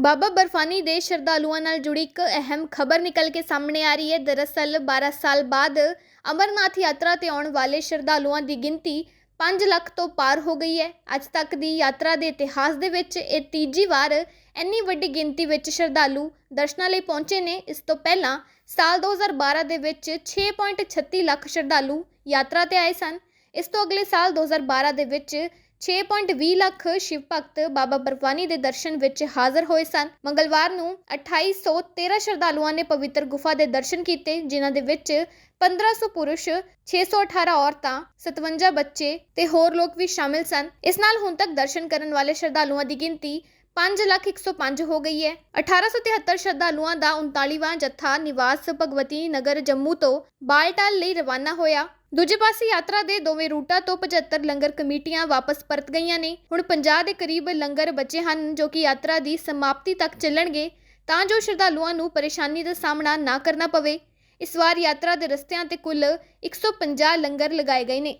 ਬਾਬਾ ਬਰਫਾਨੀ ਦੇ ਸ਼ਰਧਾਲੂਆਂ ਨਾਲ ਜੁੜੀ ਇੱਕ ਅਹਿਮ ਖਬਰ ਨਿਕਲ ਕੇ ਸਾਹਮਣੇ ਆ ਰਹੀ ਹੈ। ਦਰਅਸਲ 12 ਸਾਲ ਬਾਅਦ ਅਮਰਨਾਥ ਯਾਤਰਾ ਤੇ ਆਉਣ ਵਾਲੇ ਸ਼ਰਧਾਲੂਆਂ ਦੀ ਗਿਣਤੀ 5 ਲੱਖ ਤੋਂ ਪਾਰ ਹੋ ਗਈ ਹੈ। ਅੱਜ ਤੱਕ ਦੀ ਯਾਤਰਾ ਦੇ ਇਤਿਹਾਸ ਦੇ ਵਿੱਚ ਇਹ ਤੀਜੀ ਵਾਰ ਇੰਨੀ ਵੱਡੀ ਗਿਣਤੀ ਵਿੱਚ ਸ਼ਰਧਾਲੂ ਦਰਸ਼ਨਾਂ ਲਈ ਪਹੁੰਚੇ ਨੇ। ਇਸ ਤੋਂ ਪਹਿਲਾਂ ਸਾਲ 2012 ਦੇ ਵਿੱਚ 6.36 ਲੱਖ ਸ਼ਰਧਾਲੂ ਯਾਤਰਾ ਤੇ ਆਏ ਸਨ। ਇਸ ਤੋਂ ਅਗਲੇ ਸਾਲ 2012 ਦੇ ਵਿੱਚ 6.20 ਲੱਖ ਸ਼ਿਵ ਭਗਤ ਬਾਬਾ ਬਰਫਾਨੀ ਦੇ ਦਰਸ਼ਨ ਵਿੱਚ ਹਾਜ਼ਰ ਹੋਏ ਸਨ। ਮੰਗਲਵਾਰ ਨੂੰ 2813 ਸ਼ਰਧਾਲੂਆਂ ਨੇ ਪਵਿੱਤਰ ਗੁਫਾ ਦੇ ਦਰਸ਼ਨ ਕੀਤੇ, ਜਿਨ੍ਹਾਂ ਦੇ ਵਿੱਚ 1500 ਪੁਰਸ਼ 618 ਔਰਤਾਂ 57 ਬੱਚੇ ਤੇ ਹੋਰ ਲੋਕ ਵੀ ਸ਼ਾਮਿਲ ਸਨ। ਇਸ ਨਾਲ ਹੁਣ ਤੱਕ ਦਰਸ਼ਨ ਕਰਨ ਵਾਲੇ ਸ਼ਰਧਾਲੂਆਂ ਦੀ ਗਿਣਤੀ 5105 ਹੋ ਗਈ ਹੈ। 1873 ਸ਼ਰਧਾਲੂਆਂ ਦਾ 39ਵਾਂ ਜੱਥਾ ਨਿਵਾਸ ਭਗਵਤੀ ਨਗਰ ਜੰਮੂ ਤੋਂ ਬਾਲਟਾਲ ਲਈ ਰਵਾਨਾ ਹੋਇਆ। ਦੂਜੇ ਪਾਸੇ ਯਾਤਰਾ ਦੇ ਦੋਵੇਂ ਰੂਟਾਂ ਤੋਂ 75 ਲੰਗਰ ਕਮੇਟੀਆਂ ਵਾਪਸ ਪਰਤ ਗਈਆਂ ਨੇ। ਹੁਣ 50 ਦੇ ਕਰੀਬ ਲੰਗਰ ਬਚੇ ਹਨ ਜੋ ਕਿ ਯਾਤਰਾ ਦੀ ਸਮਾਪਤੀ ਤੱਕ ਚੱਲਣਗੇ, ਤਾਂ ਜੋ ਸ਼ਰਧਾਲੂਆਂ ਨੂੰ ਪਰੇਸ਼ਾਨੀ ਦਾ ਸਾਹਮਣਾ ਨਾ ਕਰਨਾ ਪਵੇ। ਇਸ ਵਾਰ ਯਾਤਰਾ ਦੇ ਰਸਤਿਆਂ ਤੇ ਕੁੱਲ 150 ਲੰਗਰ ਲਗਾਏ ਗਏ ਨੇ।